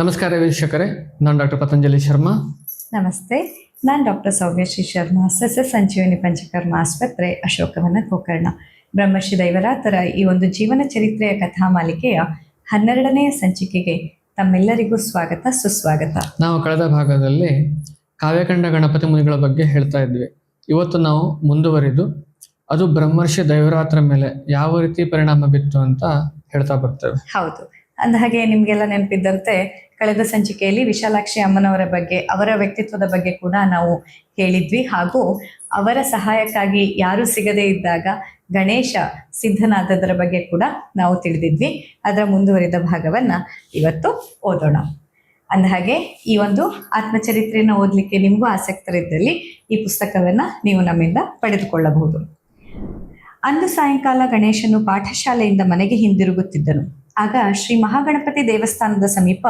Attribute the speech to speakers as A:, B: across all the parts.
A: ನಮಸ್ಕಾರ ವೀಕ್ಷಕರೇ ನಾನು ಡಾಕ್ಟರ್ ಪತಂಜಲಿ ಶರ್ಮಾ.
B: ನಮಸ್ತೆ ನಾನು ಡಾಕ್ಟರ್ ಸೌಮ್ಯಶ್ರೀ ಶರ್ಮಾ ಸಸ್ಯ ಸಂಜೀವಿನಿ ಪಂಚಕರ್ಮ ಆಸ್ಪತ್ರೆ ಅಶೋಕವನ ಗೋಕರ್ಣ. ಬ್ರಹ್ಮಶ್ರೀ ದೈವರಾತರ ಈ ಒಂದು ಜೀವನ ಚರಿತ್ರೆಯ ಕಥಾ ಮಾಲಿಕೆಯ ಹನ್ನೆರಡನೆಯ ಸಂಚಿಕೆಗೆ ತಮ್ಮೆಲ್ಲರಿಗೂ ಸ್ವಾಗತ ಸುಸ್ವಾಗತ.
A: ನಾವು ಕಳೆದ ಭಾಗದಲ್ಲಿ ಕಾವ್ಯಕಂಡ ಗಣಪತಿ ಮುನಿಗಳ ಬಗ್ಗೆ ಹೇಳ್ತಾ ಇದ್ವಿ. ಇವತ್ತು ನಾವು ಮುಂದುವರಿದು ಅದು ಬ್ರಹ್ಮರ್ಷಿ ದೈವರಾತ್ರ ಮೇಲೆ ಯಾವ ರೀತಿ ಪರಿಣಾಮ ಬಿತ್ತು ಅಂತ ಹೇಳ್ತಾ ಬರ್ತೇವೆ.
B: ಹೌದು. ಅಂದ ಹಾಗೆ ನಿಮಗೆಲ್ಲ ನೆನಪಿದ್ದಂತೆ, ಕಳೆದ ಸಂಚಿಕೆಯಲ್ಲಿ ವಿಶಾಲಾಕ್ಷಿ ಅಮ್ಮನವರ ಬಗ್ಗೆ, ಅವರ ವ್ಯಕ್ತಿತ್ವದ ಬಗ್ಗೆ ಕೂಡ ನಾವು ಹೇಳಿದ್ವಿ. ಹಾಗೂ ಅವರ ಸಹಾಯಕ್ಕಾಗಿ ಯಾರು ಸಿಗದೇ ಇದ್ದಾಗ ಗಣೇಶ ಸಿದ್ಧನಾದದರ ಬಗ್ಗೆ ಕೂಡ ನಾವು ತಿಳಿದಿದ್ವಿ. ಅದರ ಮುಂದುವರಿದ ಭಾಗವನ್ನ ಇವತ್ತು ಓದೋಣ. ಅಂದ ಹಾಗೆ ಈ ಒಂದು ಆತ್ಮಚರಿತ್ರೆಯನ್ನು ಓದಲಿಕ್ಕೆ ನಿಮಗೂ ಆಸಕ್ತರಿದ್ದಲ್ಲಿ ಈ ಪುಸ್ತಕವನ್ನು ನೀವು ನಮ್ಮಿಂದ ಪಡೆದುಕೊಳ್ಳಬಹುದು. ಅಂದು ಸಾಯಂಕಾಲ ಗಣೇಶನು ಪಾಠಶಾಲೆಯಿಂದ ಮನೆಗೆ ಹಿಂದಿರುಗುತ್ತಿದ್ದನು. ಆಗ ಶ್ರೀ ಮಹಾಗಣಪತಿ ದೇವಸ್ಥಾನದ ಸಮೀಪ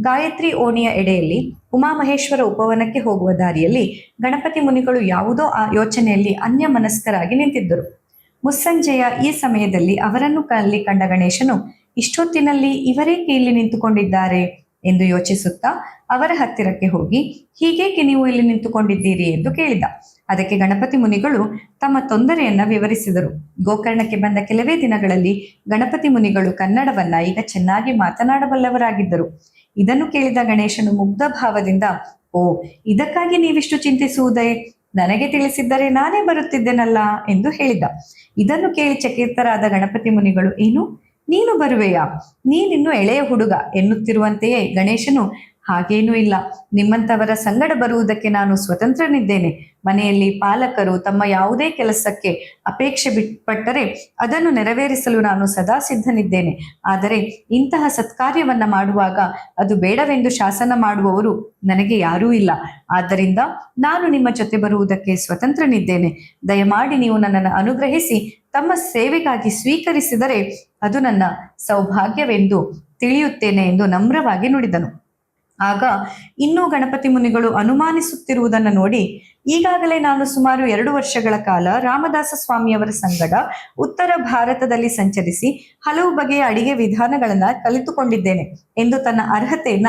B: ಗಾಯತ್ರಿ ಓಣಿಯ ಎಡೆಯಲ್ಲಿ ಉಮಾಮಹೇಶ್ವರ ಉಪವನಕ್ಕೆ ಹೋಗುವ ದಾರಿಯಲ್ಲಿ ಗಣಪತಿ ಮುನಿಗಳು ಯಾವುದೋ ಆ ಯೋಚನೆಯಲ್ಲಿ ಅನ್ಯ ಮನಸ್ಕರಾಗಿ ನಿಂತಿದ್ದರು. ಮುಸ್ಸಂಜೆಯ ಈ ಸಮಯದಲ್ಲಿ ಅವರನ್ನು ಅಲ್ಲಿ ಕಂಡ ಗಣೇಶನು, ಇಷ್ಟೊತ್ತಿನಲ್ಲಿ ಇವರೇಕೆ ಇಲ್ಲಿ ನಿಂತುಕೊಂಡಿದ್ದಾರೆ? ಎಂದು ಯೋಚಿಸುತ್ತಾ ಅವರ ಹತ್ತಿರಕ್ಕೆ ಹೋಗಿ, ಹೀಗೇಕೆ ನೀವು ಇಲ್ಲಿ ನಿಂತುಕೊಂಡಿದ್ದೀರಿ? ಎಂದು ಕೇಳಿದ. ಅದಕ್ಕೆ ಗಣಪತಿ ಮುನಿಗಳು ತಮ್ಮ ತೊಂದರೆಯನ್ನ ವಿವರಿಸಿದರು. ಗೋಕರ್ಣಕ್ಕೆ ಬಂದ ಕೆಲವೇ ದಿನಗಳಲ್ಲಿ ಗಣಪತಿ ಮುನಿಗಳು ಕನ್ನಡವನ್ನ ಈಗ ಚೆನ್ನಾಗಿ ಮಾತನಾಡಬಲ್ಲವರಾಗಿದ್ದರು. ಇದನ್ನು ಕೇಳಿದ ಗಣೇಶನು ಮುಗ್ಧ ಭಾವದಿಂದ, ಓ, ಇದಕ್ಕಾಗಿ ನೀವಿಷ್ಟು ಚಿಂತಿಸುವುದೇ? ನನಗೆ ತಿಳಿಸಿದ್ದರೆ ನಾನೇ ಬರುತ್ತಿದ್ದೆನಲ್ಲ? ಎಂದು ಹೇಳಿದ. ಇದನ್ನು ಕೇಳಿ ಚಕಿತರಾದ ಗಣಪತಿ ಮುನಿಗಳು, ಏನು? ನೀನು ಬರುವೆಯಾ? ನೀನಿನ್ನು ಎಳೆಯ ಹುಡುಗ? ಎನ್ನುತ್ತಿರುವಂತೆಯೇ ಗಣೇಶನು ಹಾಗೇನೂ ಇಲ್ಲ. ನಿಮ್ಮಂತವರ ಸಂಗಡ ಬರುವುದಕ್ಕೆ ನಾನು ಸ್ವತಂತ್ರನಿದ್ದೇನೆ. ಮನೆಯಲ್ಲಿ ಪಾಲಕರು ತಮ್ಮ ಯಾವುದೇ ಕೆಲಸಕ್ಕೆ ಅಪೇಕ್ಷೆ ಬಿಟ್ಪಟ್ಟರೆ ಅದನ್ನು ನೆರವೇರಿಸಲು ನಾನು ಸದಾ ಸಿದ್ಧನಿದ್ದೇನೆ. ಆದರೆ ಇಂತಹ ಸತ್ಕಾರ್ಯವನ್ನ ಮಾಡುವಾಗ ಅದು ಬೇಡವೆಂದು ಶಾಸನ ಮಾಡುವವರು ನನಗೆ ಯಾರೂ ಇಲ್ಲ. ಆದ್ದರಿಂದ ನಾನು ನಿಮ್ಮ ಜೊತೆ ಬರುವುದಕ್ಕೆ ಸ್ವತಂತ್ರನಿದ್ದೇನೆ. ದಯಮಾಡಿ ನೀವು ನನ್ನನ್ನು ಅನುಗ್ರಹಿಸಿ, ತಮ್ಮ ಸೇವೆಗಾಗಿ ಸ್ವೀಕರಿಸಿದರೆ ಅದು ನನ್ನ ಸೌಭಾಗ್ಯವೆಂದು ತಿಳಿಯುತ್ತೇನೆ ಎಂದು ನಮ್ರವಾಗಿ ನುಡಿದನು. ಆಗ ಇನ್ನೂ ಗಣಪತಿ ಮುನಿಗಳು ಅನುಮಾನಿಸುತ್ತಿರುವುದನ್ನು ನೋಡಿ ಈಗಾಗಲೇ ನಾನು ಸುಮಾರು ಎರಡು ವರ್ಷಗಳ ಕಾಲ ರಾಮದಾಸ ಸ್ವಾಮಿಯವರ ಸಂಗಡ ಉತ್ತರ ಭಾರತದಲ್ಲಿ ಸಂಚರಿಸಿ ಹಲವು ಬಗೆಯ ಅಡಿಗೆ ವಿಧಾನಗಳನ್ನ ಕಲಿತುಕೊಂಡಿದ್ದೇನೆ ಎಂದು ತನ್ನ ಅರ್ಹತೆಯನ್ನ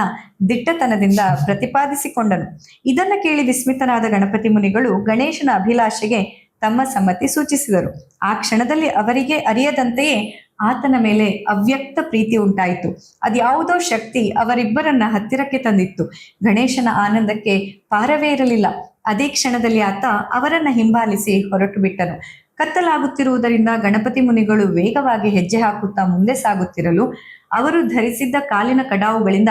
B: ದಿಟ್ಟತನದಿಂದ ಪ್ರತಿಪಾದಿಸಿಕೊಂಡನು. ಇದನ್ನು ಕೇಳಿ ವಿಸ್ಮಿತನಾದ ಗಣಪತಿ ಮುನಿಗಳು ಗಣೇಶನ ಅಭಿಲಾಷೆಗೆ ತಮ್ಮ ಸಮ್ಮತಿ ಸೂಚಿಸಿದರು. ಆ ಕ್ಷಣದಲ್ಲಿ ಅವರಿಗೆ ಅರಿಯದಂತೆಯೇ ಆತನ ಮೇಲೆ ಅವ್ಯಕ್ತ ಪ್ರೀತಿ ಉಂಟಾಯಿತು. ಅದ್ಯಾವುದೋ ಶಕ್ತಿ ಅವರಿಬ್ಬರನ್ನ ಹತ್ತಿರಕ್ಕೆ ತಂದಿತ್ತು. ಗಣೇಶನ ಆನಂದಕ್ಕೆ ಪಾರವೇ ಇರಲಿಲ್ಲ ಅದೇ ಕ್ಷಣದಲ್ಲಿ ಆತ ಅವರನ್ನ ಹಿಂಬಾಲಿಸಿ ಹೊರಟು ಬಿಟ್ಟನು ಕತ್ತಲಾಗುತ್ತಿರುವುದರಿಂದ ಗಣಪತಿ ಮುನಿಗಳು ವೇಗವಾಗಿ ಹೆಜ್ಜೆ ಹಾಕುತ್ತಾ ಮುಂದೆ ಸಾಗುತ್ತಿರಲು ಅವರು ಧರಿಸಿದ್ದ ಕಾಲಿನ ಕಡಾವುಗಳಿಂದ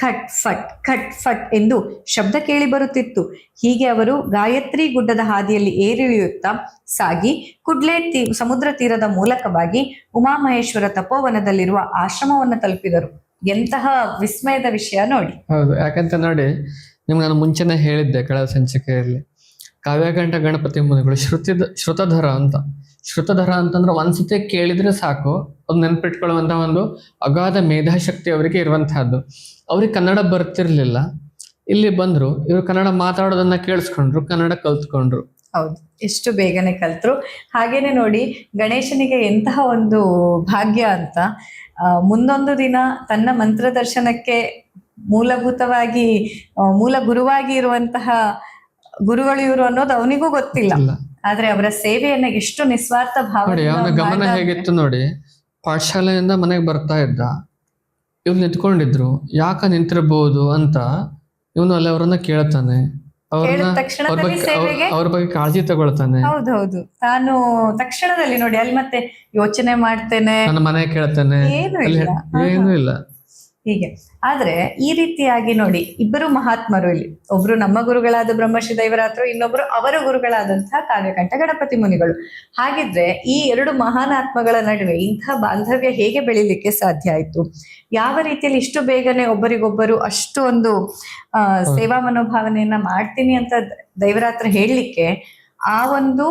B: ಖಟ್ ಫಟ್ ಖಟ್ ಫಟ್ ಎಂದು ಶಬ್ದ ಕೇಳಿ ಬರುತ್ತಿತ್ತು. ಹೀಗೆ ಅವರು ಗಾಯತ್ರಿ ಗುಡ್ಡದ ಹಾದಿಯಲ್ಲಿ ಏರಿಳಿಯುತ್ತಾ ಸಾಗಿ ಕುಡ್ಲೆ ತೀ, ಸಮುದ್ರ ತೀರದ ಮೂಲಕವಾಗಿ ಉಮಾಮಹೇಶ್ವರ ತಪೋವನದಲ್ಲಿರುವ ಆಶ್ರಮವನ್ನು ತಲುಪಿದರು. ಎಂತಹ ವಿಸ್ಮಯದ ವಿಷಯ ನೋಡಿ.
A: ಹೌದು, ಯಾಕಂತ ನೋಡಿ, ನಿಮ್ಗೆ ನಾನು ಮುಂಚೆನೆ ಹೇಳಿದ್ದೆ ಕಳೆದ ಸಂಚಿಕೆಯಲ್ಲಿ. ಕಾವ್ಯಕಂಠ ಗಣಪತಿ ಮುನಿಗಳು ಶ್ರುತಿ ಶ್ರುತಧರ ಅಂತ. ಶ್ರುತಧರ ಅಂತಂದ್ರೆ ಒಂದ್ಸತಿ ಕೇಳಿದ್ರೆ ಸಾಕು, ಅದು ನೆನ್ಪಿಟ್ಕೊಳ್ಳುವಂತ ಒಂದು ಅಗಾಧ ಮೇಧಾಶಕ್ತಿ ಅವರಿಗೆ ಇರುವಂತಹದ್ದು. ಅವ್ರಿಗೆ ಕನ್ನಡ ಬರ್ತಿರ್ಲಿಲ್ಲ. ಇಲ್ಲಿ ಬಂದ್ರು ಇವರು ಕನ್ನಡ ಮಾತಾಡೋದನ್ನ ಕೇಳಿಸ್ಕೊಂಡ್ರು ಕನ್ನಡ ಕಲ್ತ್ಕೊಂಡ್ರು.
B: ಹೌದು ಎಷ್ಟು ಬೇಗನೆ ಕಲ್ತರು. ಹಾಗೇನೆ ನೋಡಿ ಗಣೇಶನಿಗೆ ಎಂತಹ ಒಂದು ಭಾಗ್ಯ ಅಂತ ಮುಂದೊಂದು ದಿನ ತನ್ನ ಮಂತ್ರ ದರ್ಶನಕ್ಕೆ ಮೂಲಭೂತವಾಗಿ ಮೂಲ ಗುರುವಾಗಿ ಇರುವಂತಹ ಗುರುಗಳು ಇವರು ಅನ್ನೋದು ಅವನಿಗೂ ಗೊತ್ತಿಲ್ಲ. ಆದ್ರೆ ಅವರ ಸೇವೆಯನ್ನ ಎಷ್ಟು ನಿಸ್ವಾರ್ಥ ಭಾವನೆ
A: ಗಮನ ಹೇಗಿತ್ತು ನೋಡಿ ಪಾಠಶಾಲೆಯಿಂದ ಮನೆಗೆ ಬರ್ತಾ ಇದ್ದ. ಇವ್ರು ನಿಂತ್ಕೊಂಡಿದ್ರು. ಯಾಕ ನಿಂತಿರ್ಬೋದು ಅಂತ ಇವನು ಅಲ್ಲಿ ಅವರನ್ನ ಕೇಳ್ತಾನೆ. ಅವ್ರನ್ನ ಅವ್ರ ಬಗ್ಗೆ ಅವ್ರ- ಬಗ್ಗೆ ಕಾಳಜಿ ತಗೊಳ್ತಾನೆ.
B: ಹೌದೌದು. ತಾನು ತಕ್ಷಣದಲ್ಲಿ ನೋಡಿ ಅಲ್ಲಿ ಮತ್ತೆ ಯೋಚನೆ ಮಾಡ್ತೇನೆ.
A: ನನ್ನ ಮನೆ ಕೇಳ್ತಾನೆ.
B: ಏನೂ ಇಲ್ಲ. ಹೀಗೆ. ಆದ್ರೆ ಈ ರೀತಿಯಾಗಿ ನೋಡಿ, ಇಬ್ಬರು ಮಹಾತ್ಮರು ಇಲ್ಲಿ. ಒಬ್ರು ನಮ್ಮ ಗುರುಗಳಾದ ಬ್ರಹ್ಮಶ್ರೀ ದೈವರಾತ್ರು ಇನ್ನೊಬ್ರು ಅವರ ಗುರುಗಳಾದಂತಹ ಕಾವ್ಯಕಂಠ ಗಣಪತಿ ಮುನಿಗಳು. ಹಾಗಿದ್ರೆ ಈ ಎರಡು ಮಹಾನ್ ಆತ್ಮಗಳ ನಡುವೆ ಇಂಥ ಬಾಂಧವ್ಯ ಹೇಗೆ ಬೆಳಿಲಿಕ್ಕೆ ಸಾಧ್ಯ ಆಯ್ತು? ಯಾವ ರೀತಿಯಲ್ಲಿ ಇಷ್ಟು ಬೇಗನೆ ಒಬ್ಬರಿಗೊಬ್ಬರು ಅಷ್ಟು ಒಂದು ಸೇವಾ ಮನೋಭಾವನೆಯನ್ನ ಮಾಡ್ತೀನಿ ಅಂತ ದೈವರಾತ್ರ ಹೇಳಲಿಕ್ಕೆ ಆ ಒಂದು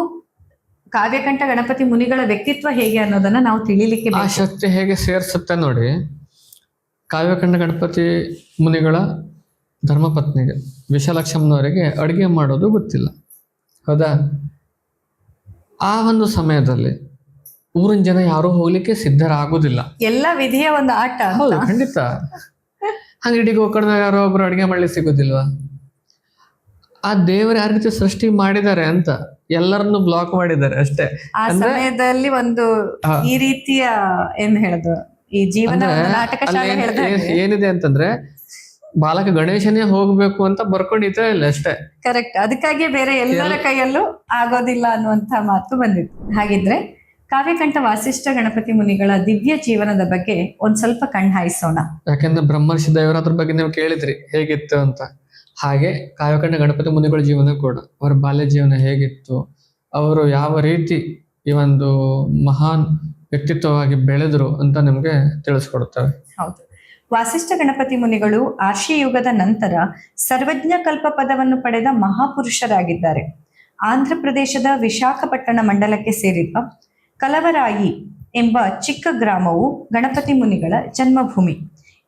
B: ಕಾವ್ಯಕಂಠ ಗಣಪತಿ ಮುನಿಗಳ ವ್ಯಕ್ತಿತ್ವ ಹೇಗೆ ಅನ್ನೋದನ್ನ ನಾವು ತಿಳಿಲಿಕ್ಕೆ
A: ಆ. ಶಕ್ತಿ ಹೇಗೆ ಸೇರ್ಸುತ್ತೆ ನೋಡಿ ಕಾವ್ಯಕಂಡ ಗಣಪತಿ ಮುನಿಗಳ ಧರ್ಮಪತ್ನಿಗೆ ವಿಶಾಲಕ್ಷಮ್ಮನವರಿಗೆ ಅಡುಗೆ ಮಾಡೋದು ಗೊತ್ತಿಲ್ಲ. ಹೌದಾ? ಆ ಒಂದು ಸಮಯದಲ್ಲಿ ಊರಿನ ಜನ ಯಾರು ಹೋಗ್ಲಿಕ್ಕೆ ಸಿದ್ಧರಾಗೋದಿಲ್ಲ.
B: ಎಲ್ಲ ವಿಧಿಯ ಒಂದು ಆಟ.
A: ಹೌದು ಖಂಡಿತ. ಅಂಗಡಿ ಗೋಕರ್ಣದಾಗ ಯಾರೋ ಒಬ್ರು ಅಡುಗೆ ಮಾಡ್ಲಿಕ್ಕೆ ಸಿಗುದಿಲ್ವಾ? ಆ ದೇವರು ಯಾವ ರೀತಿ ಸೃಷ್ಟಿ ಮಾಡಿದ್ದಾರೆ ಅಂತ ಎಲ್ಲರನ್ನು ಬ್ಲಾಕ್ ಮಾಡಿದ್ದಾರೆ ಅಷ್ಟೇ.
B: ಆ ಸಮಯದಲ್ಲಿ ಒಂದು ಈ ರೀತಿಯ ಏನ್ ಹೇಳುದು? ಈ ಜೀವನ ನಾಟಕ
A: ಏನಿದೆ ಅಂತಂದ್ರೆ ಬಾಲಕ ಗಣೇಶನೇ ಹೋಗ್ಬೇಕು ಅಂತ ಬರ್ಕೊಂಡಿದ್ರೆ ಇಲ್ಲ ಅಷ್ಟೇ.
B: ಕರೆಕ್ಟ್ ಅದಕ್ಕಾಗಿ ಬೇರೆ ಎಲ್ಲರ ಕೈಯಲ್ಲೂ ಆಗೋದಿಲ್ಲ ಅನ್ನುವಂತ ಮಾತು ಬಂದಿತ್ತು. ಹಾಗಿದ್ರೆ ಕಾವ್ಯಕಂಠ ವಾಸಿಷ್ಠ ಗಣಪತಿ ಮುನಿಗಳ ದಿವ್ಯ ಜೀವನದ ಬಗ್ಗೆ ಒಂದ್ ಸ್ವಲ್ಪ ಕಣ್ ಹಾಯಿಸೋಣ.
A: ಯಾಕಂದ್ರೆ ಬ್ರಹ್ಮರ್ಷಿ ದೇವರ ಅದ್ರ ಬಗ್ಗೆ ನೀವು ಕೇಳಿದ್ರಿ ಹೇಗಿತ್ತು ಅಂತ. ಹಾಗೆ ಕಾವ್ಯಕಂಠ ಗಣಪತಿ ಮುನಿಗಳ ಜೀವನ ಕೂಡ ಅವರ ಬಾಲ್ಯ ಜೀವನ ಹೇಗಿತ್ತು ಅವರು ಯಾವ ರೀತಿ ಈ ಒಂದು ಮಹಾನ್ ವ್ಯಕ್ತಿತ್ವವಾಗಿ ಬೆಳೆದ್ರು ಅಂತ ನಿಮ್ಗೆ ತಿಳಿಸ್ಕೊಡ್ತವೆ
B: ಹೌದು. ವಾಸಿಷ್ಠ ಗಣಪತಿ ಮುನಿಗಳು ಆರ್ಷಿ ಯುಗದ ನಂತರ ಸರ್ವಜ್ಞ ಕಲ್ಪ ಪದವನ್ನು ಪಡೆದ ಮಹಾಪುರುಷರಾಗಿದ್ದಾರೆ. ಆಂಧ್ರ ಪ್ರದೇಶದ ವಿಶಾಖಪಟ್ಟಣ ಮಂಡಲಕ್ಕೆ ಸೇರಿದ ಕಲವರಾಯಿ ಎಂಬ ಚಿಕ್ಕ ಗ್ರಾಮವು ಗಣಪತಿ ಮುನಿಗಳ ಜನ್ಮಭೂಮಿ.